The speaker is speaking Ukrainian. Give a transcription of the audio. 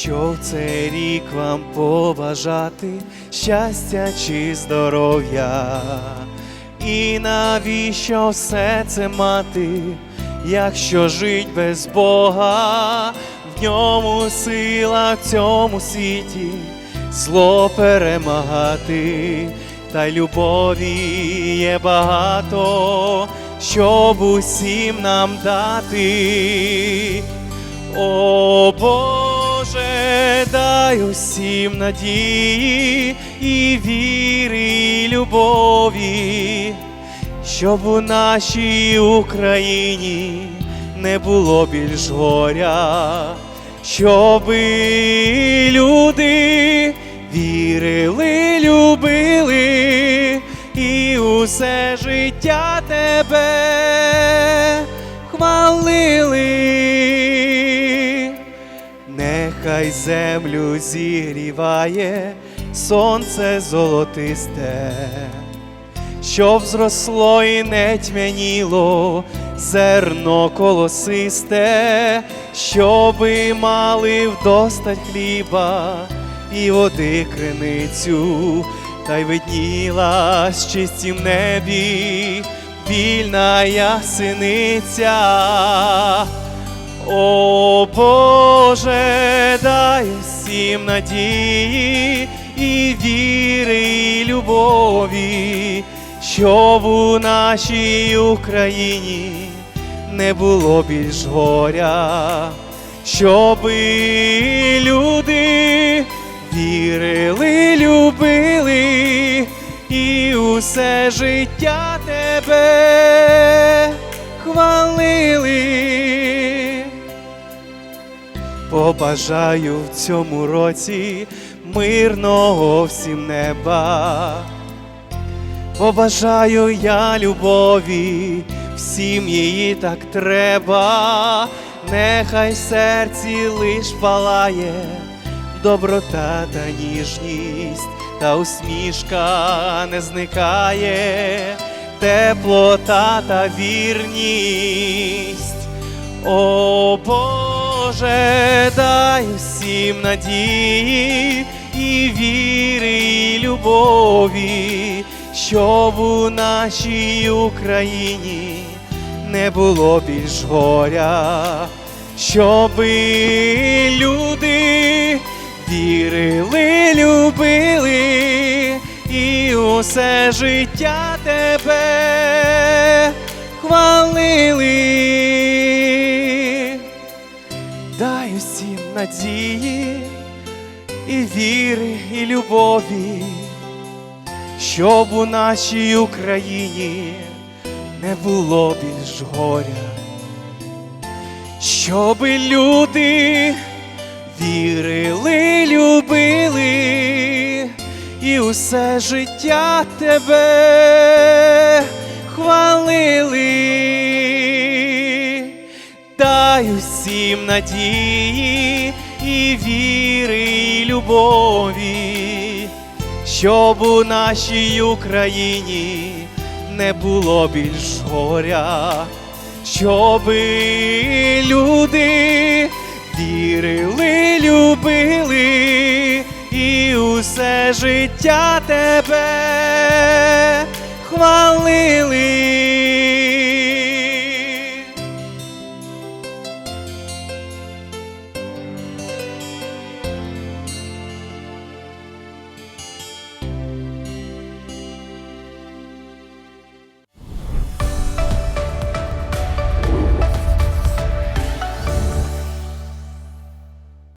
що в цей рік вам побажати щастя чи здоров'я. І навіщо все це мати, якщо жить без Бога, в ньому сила в цьому світі, зло перемагати, та й любові є багато, щоб усім нам дати. О Боже, дай усім надії і віри, і любові, щоб у нашій Україні не було більш горя, щоби люди вірили, любили і усе життя тебе хвалили. Нехай землю зігріває сонце золотисте, щоб зросло і не тьмяніло зерно колосисте, щоби мали вдосталь хліба і води криницю, та й видніла з чистім небі вільна ясиниця. О Боже, дай всім надії і віри, і любові, щоб у нашій Україні не було більш горя, щоби люди вірили, любили і усе життя тебе хвалили. Побажаю в цьому році мирного всім неба. Побажаю я любові, всім її так треба, нехай серці лиш палає доброта та ніжність, та усмішка не зникає, теплота та вірність. О Боже, дай всім надії і віри, і любові, щоб у нашій Україні не було більш горя, щоби люди вірили, любили і усе життя тебе хвалили. Дай надії і віри, і любові, щоб у нашій Україні не було більш горя, щоби люди вірили, любили і усе життя тебе усім надії і віри, і любові, щоб у нашій Україні не було більш горя, щоби люди вірили, любили і усе життя тебе хвалили.